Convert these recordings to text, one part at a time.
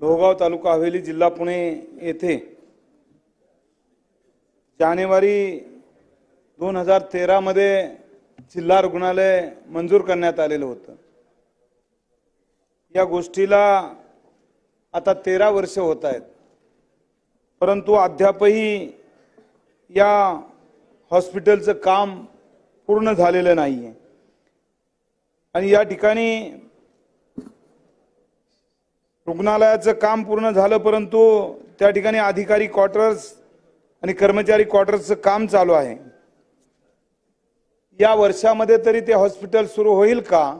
लोहगाव तालुका हवेली जिल्हा पुणे येथे जानेवारी दोन हजार तेरामध्ये जिल्हा रुग्णालय मंजूर करण्यात आलेलं होतं. या गोष्टीला आता तेरा वर्ष होत आहेत. परंतु अद्यापही या हॉस्पिटलचं काम पूर्ण झालेलं नाही आहे आणि या ठिकाणी रुग्णालयाचं काम पूर्ण झालं परंतु त्या ठिकाणी अधिकारी क्वार्टर्स आणि कर्मचारी क्वार्टर्सचं काम चालू आहे. या वर्षामध्ये तरी ते हॉस्पिटल सुरू होईल का?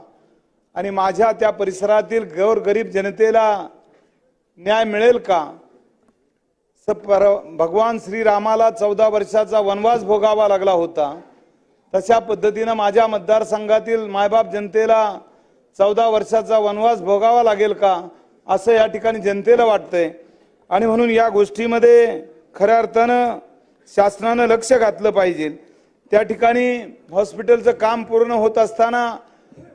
आणि माझ्या त्या परिसरातील गरीब जनतेला न्याय मिळेल का? स- पर भगवान श्रीरामाला चौदा वर्षाचा वनवास भोगावा लागला होता. तशा पद्धतीनं माझ्या मतदारसंघातील मायबाप जनतेला चौदा वर्षाचा वनवास भोगावा लागेल का? असं या ठिकाणी जनतेला वाटतंय. आणि म्हणून या गोष्टीमध्ये खऱ्या अर्थानं शासनानं लक्ष घातलं पाहिजे. त्या ठिकाणी हॉस्पिटलचं काम पूर्ण होत असताना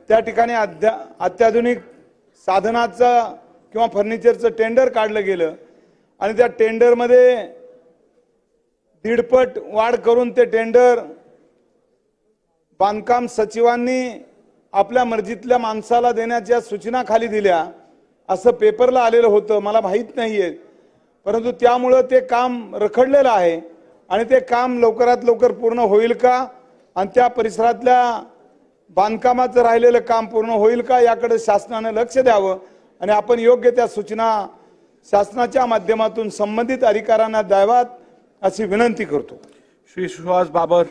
त्या ठिकाणी अध्या अत्याधुनिक साधनाचं किंवा फर्निचरचं टेंडर काढलं गेलं. आणि त्या टेंडरमध्ये दीडपट वाढ करून ते टेंडर बांधकाम सचिवांनी आपल्या मर्जीतल्या माणसाला देण्याच्या सूचना खाली दिल्या. असं पेपरला आलेलं होतं मला माहीत नाही आहे परंतु त्यामुळं ते काम रखडलेलं आहे आणि ते काम लवकरात लवकर पूर्ण होईल का? आणि त्या परिसरातल्या बांधकामाचं राहिलेलं काम पूर्ण होईल का? याकडे शासनानं लक्ष द्यावं आणि आपण योग्य त्या सूचना शासनाच्या माध्यमातून संबंधित अधिकाऱ्यांना द्याव्यात अशी विनंती करतो. श्री सुहास बाबर.